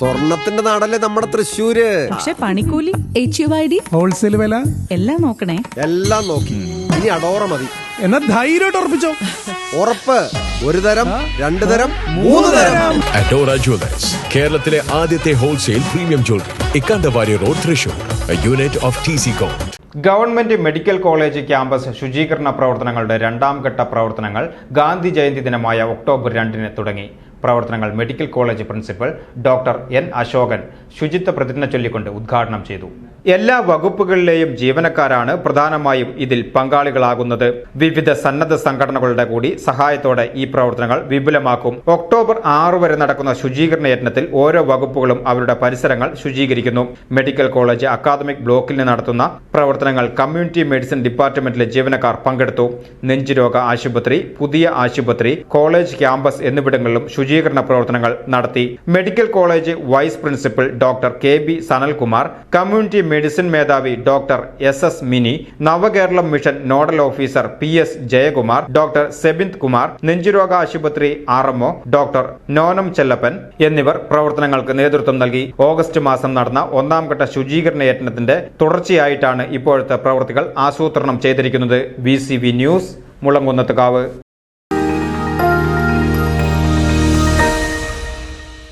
സ്വർണത്തിന്റെ നാടല്ലേ നമ്മുടെ തൃശ്ശൂര്? പക്ഷെ പണിക്കൂലി H U I D wholesale വില? എല്ലാം നോക്കണേ. എല്ലാം നോക്കി. ഇനി അടോറ മതി. എന്നാ ധൈര്യമായിട്ട് ഉറപ്പിച്ചോ? ഉറപ്പ്. ഒരു തരം രണ്ടു തരം മൂന്ന് തരം. അഡോറ ജ്വല്ലേഴ്സ് കേരളത്തിലെ ആദ്യത്തെ wholesale premium jewellery Ikkandavari road Thrissur unit of T C com government medical college campus ശുചീകരണ പ്രവർത്തനങ്ങളുടെ രണ്ടാം ഘട്ട പ്രവർത്തനങ്ങൾ ഗാന്ധി ജയന്തി ദിനമായ ഒക്ടോബർ രണ്ടിന് തുടങ്ങി. പ്രവർത്തനങ്ങൾ medical college principal doctor N Ashokan ശുചിത്വ പ്രതിജ്ഞ ചൊല്ലിക്കൊണ്ട് ഉദ്ഘാടനം ചെയ്തു എല്ലാ വകുപ്പുകളിലെയും ജീവനക്കാരാണ് പ്രധാനമായും ഇതിൽ പങ്കാളികളാകുന്നത്. വിവിധ സന്നദ്ധ സംഘടനകളുടെ കൂടി സഹായത്തോടെ ഈ പ്രവർത്തനങ്ങൾ വിപുലമാക്കും. ഒക്ടോബർ ആറ് വരെ നടക്കുന്ന ശുചീകരണ യജ്ഞത്തിൽ ഓരോ വകുപ്പുകളും അവരുടെ പരിസരങ്ങൾ ശുചീകരിക്കുന്നു. മെഡിക്കൽ കോളേജ് അക്കാദമിക് ബ്ലോക്കിൽ നടത്തുന്ന പ്രവർത്തനങ്ങൾ കമ്മ്യൂണിറ്റി മെഡിസിൻ ഡിപ്പാർട്ട്മെന്റിലെ ജീവനക്കാർ പങ്കെടുത്തു. നെഞ്ചുരോഗ ആശുപത്രി പുതിയ ആശുപത്രി കോളേജ് ക്യാമ്പസ് എന്നിവിടങ്ങളിലും ശുചീകരണ പ്രവർത്തനങ്ങൾ നടത്തി. Medical college vice principal doctor K B Sanalkumar community medicine മേധാവി doctor S S Mini Navakeralam mission nodal officer P S Jayakumar doctor Sebinth Kumar നെഞ്ചുരോഗ ആശുപത്രി ആർഎംഒ ഡോക്ടർ നോനം ചെല്ലപ്പൻ എന്നിവർ പ്രവർത്തനങ്ങൾക്ക് നേതൃത്വം നൽകി. ഓഗസ്റ്റ് മാസം നടന്ന ഒന്നാം ഘട്ട ശുചീകരണ യജ്ഞത്തിന്റെ തുടർച്ചയായിട്ടാണ് ഇപ്പോഴത്തെ പ്രവൃത്തികൾ ആസൂത്രണം ചെയ്തിരിക്കുന്നത്. B news Mulankunnathukavu.